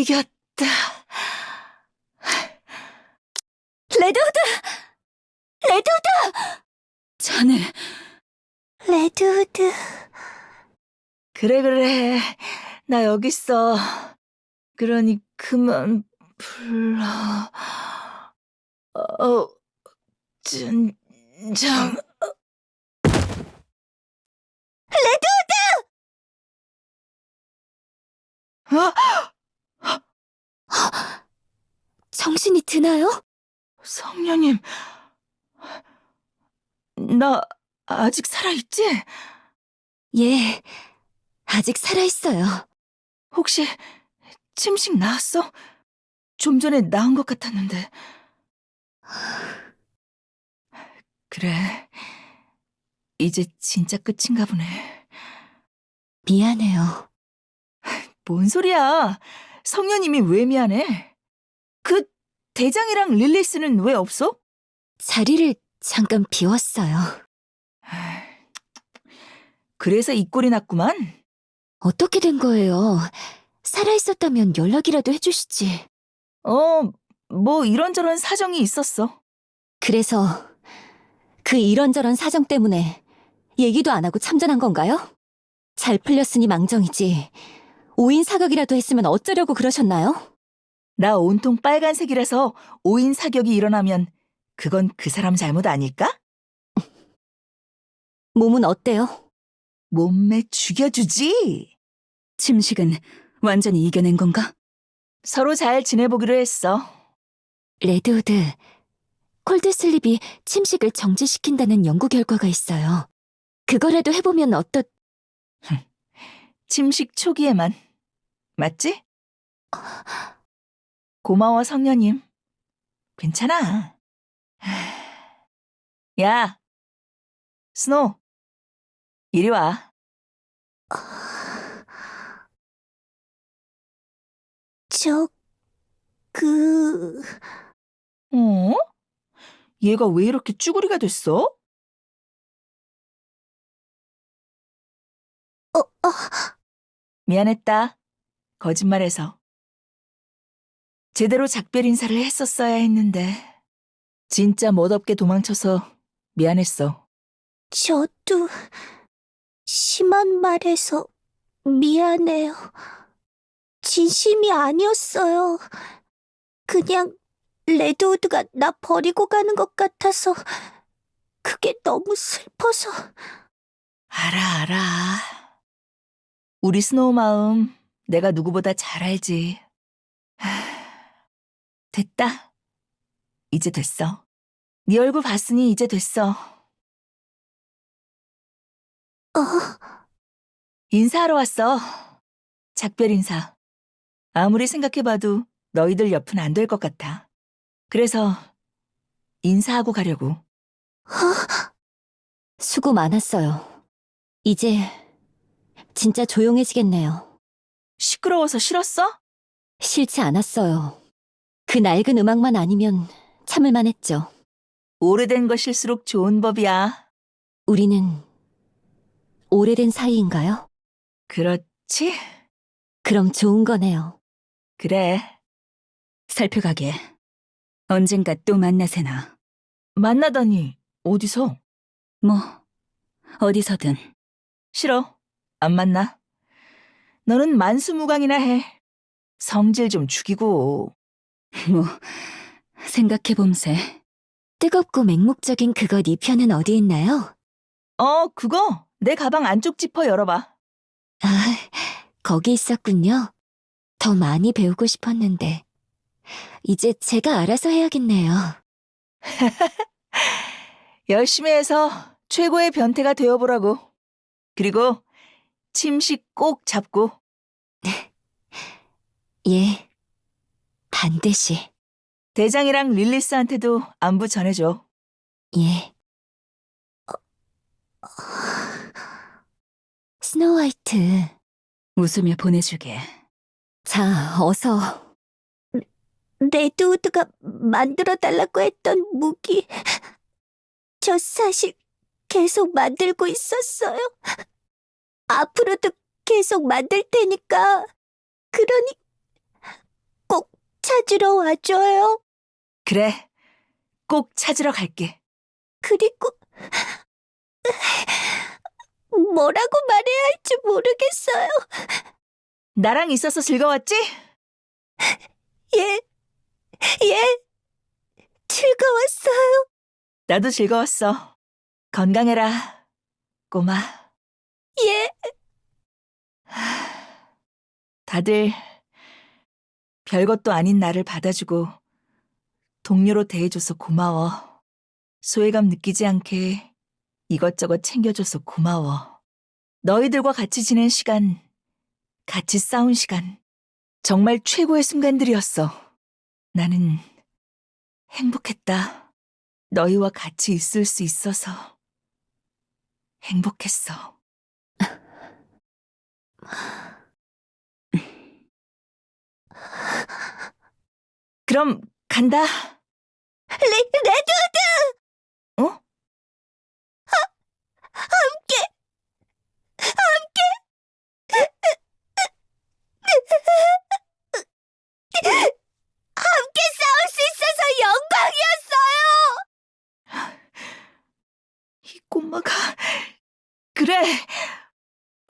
이겼다. 레드우드! 레드우드! 자네, 레드우드. 그래, 그래. 나 여기 있어. 그러니 그만 불러. 어, 진정. 레드우드! 어? 정신이 드나요? 성녀님, 나 아직 살아있지? 예, 아직 살아있어요. 혹시 침식 나았어? 좀 전에 나은 것 같았는데. 그래, 이제 진짜 끝인가 보네. 미안해요. 뭔 소리야? 성녀님이 왜 미안해? 그 대장이랑 릴리스는 왜 없어? 자리를 잠깐 비웠어요. 그래서 이 꼴이 났구만. 어떻게 된 거예요? 살아있었다면 연락이라도 해주시지. 어, 뭐 이런저런 사정이 있었어. 그래서 그 이런저런 사정 때문에 얘기도 안 하고 참전한 건가요? 잘 풀렸으니 망정이지. 오인 사격이라도 했으면 어쩌려고 그러셨나요? 나 온통 빨간색이라서 오인 사격이 일어나면 그건 그 사람 잘못 아닐까? 몸은 어때요? 몸매 죽여주지. 침식은 완전히 이겨낸 건가? 서로 잘 지내보기로 했어. 레드우드, 콜드슬립이 침식을 정지시킨다는 연구 결과가 있어요. 그거라도 해보면 어떻... 침식 초기에만. 맞지? 고마워, 성녀님. 괜찮아. 야, 스노. 이리 와. 저... 그... 어? 얘가 왜 이렇게 쭈구리가 됐어? 어, 어, 미안했다. 거짓말해서. 제대로 작별 인사를 했었어야 했는데. 진짜 멋없게 도망쳐서 미안했어. 저도 심한 말해서 미안해요. 진심이 아니었어요. 그냥 레드우드가 나 버리고 가는 것 같아서 그게 너무 슬퍼서 알아, 알아. 우리 스노우 마음 내가 누구보다 잘 알지. 하, 됐다. 이제 됐어. 네 얼굴 봤으니 이제 됐어. 어, 인사하러 왔어. 작별 인사. 아무리 생각해봐도 너희들 옆은 안 될 것 같아. 그래서 인사하고 가려고. 수고 많았어요. 이제 진짜 조용해지겠네요. 시끄러워서 싫었어? 싫지 않았어요. 그 낡은 음악만 아니면 참을만 했죠. 오래된 것일수록 좋은 법이야. 우리는 오래된 사이인가요? 그렇지? 그럼 좋은 거네요. 그래. 살펴가게. 언젠가 또 만나세나. 만나다니, 어디서? 뭐, 어디서든. 싫어. 안 만나. 너는 만수무강이나 해. 성질 좀 죽이고. 뭐, 생각해봄세. 뜨겁고 맹목적인 그것 2편은 어디 있나요? 어, 그거 내 가방 안쪽 지퍼 열어봐. 아, 거기 있었군요. 더 많이 배우고 싶었는데. 이제 제가 알아서 해야겠네요. 열심히 해서 최고의 변태가 되어보라고. 그리고 침식 꼭 잡고. 예, 반드시, 대장이랑 릴리스한테도 안부 전해줘. 예. 스노우화이트, 웃으며 보내주게. 자, 어서. 레드우드가 만들어 달라고 했던 무기. 저 사실 계속 만들고 있었어요. 앞으로도 계속 만들 테니까. 그러니 찾으러 와줘요. 그래. 꼭 찾으러 갈게. 그리고 뭐라고 말해야 할지 모르겠어요. 나랑 있어서 즐거웠지? 예, 예, 즐거웠어요. 나도 즐거웠어. 건강해라. 꼬마. 예, 다들 별것도 아닌 나를 받아주고 동료로 대해줘서 고마워. 소외감 느끼지 않게 이것저것 챙겨줘서 고마워. 너희들과 같이 지낸 시간, 같이 싸운 시간, 정말 최고의 순간들이었어. 나는 행복했다. 너희와 같이 있을 수 있어서 행복했어. 그럼 간다. 레, 레드우드! 어? 함께, 함께 싸울 수 있어서 영광이었어요! 이 꼬마가 그래.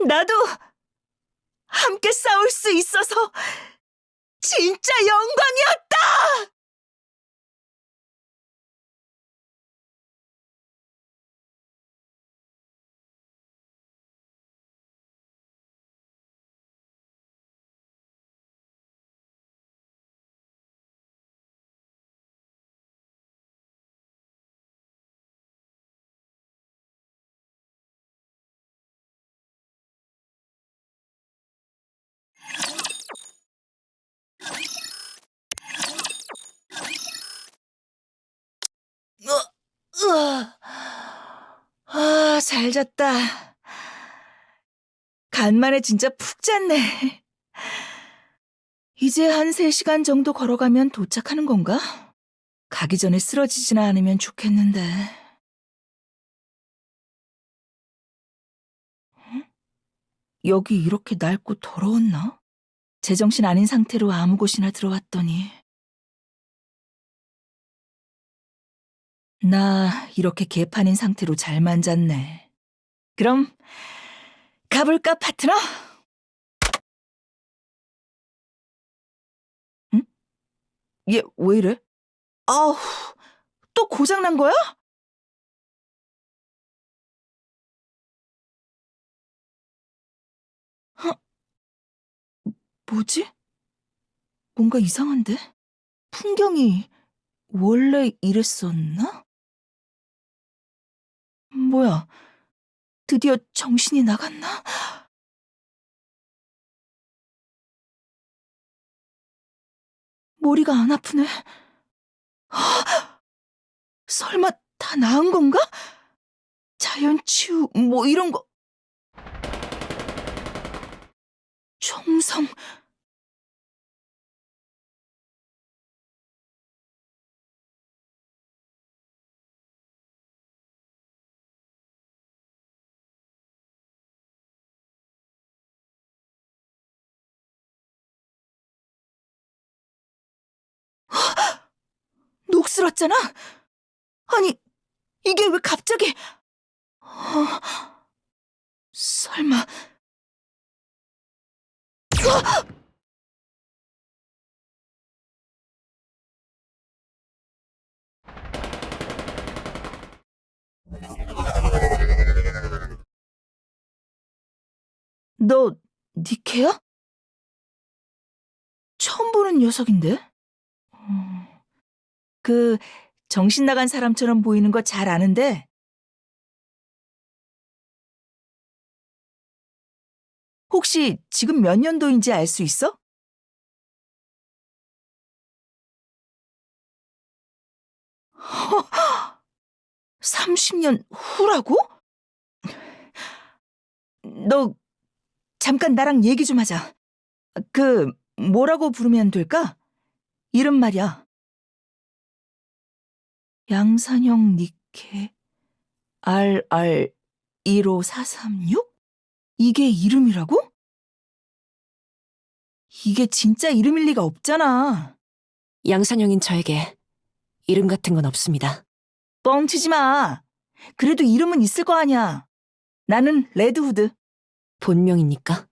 나도 함께 싸울 수 있어서 진짜 영광이었다. 으아. 아, 잘 잤다. 간만에 진짜 푹 잤네. 이제 한 3시간 정도 걸어가면 도착하는 건가? 가기 전에 쓰러지지는 않으면 좋겠는데. 응? 여기 이렇게 낡고 더러웠나? 제정신 아닌 상태로 아무 곳이나 들어왔더니. 나 이렇게 개판인 상태로 잘만 잤네. 그럼 가볼까 파트너? 응? 얘 왜 이래? 아우 또 고장 난 거야? huh? 뭐지? 뭔가 이상한데? 풍경이 원래 이랬었나? 뭐야, 드디어 정신이 나갔나? 머리가 안 아프네. 아, 설마 다 나은 건가? 자연 치유, 뭐 이런 거. 총성. 녹슬었잖아? 아니, 이게 왜 갑자기... 어, 설마... 어! 너 니케야? 처음 보는 녀석인데? 음, 그 정신 나간 사람처럼 보이는 거 잘 아는데 혹시 지금 몇 년도인지 알 수 있어? 허, 30년 후라고? 너 잠깐 나랑 얘기 좀 하자. 그 뭐라고 부르면 될까? 이름 말이야. 양산형 니케 RR15436? 이게 이름이라고? 이게 진짜 이름일 리가 없잖아. 양산형인 저에게 이름 같은 건 없습니다. 뻥치지 마. 그래도 이름은 있을 거 아니야. 나는 레드후드. 본명입니까?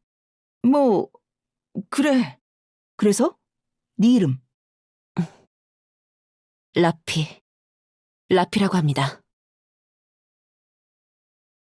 뭐 그래. 그래서 네 이름. 라피. 라피라고 합니다.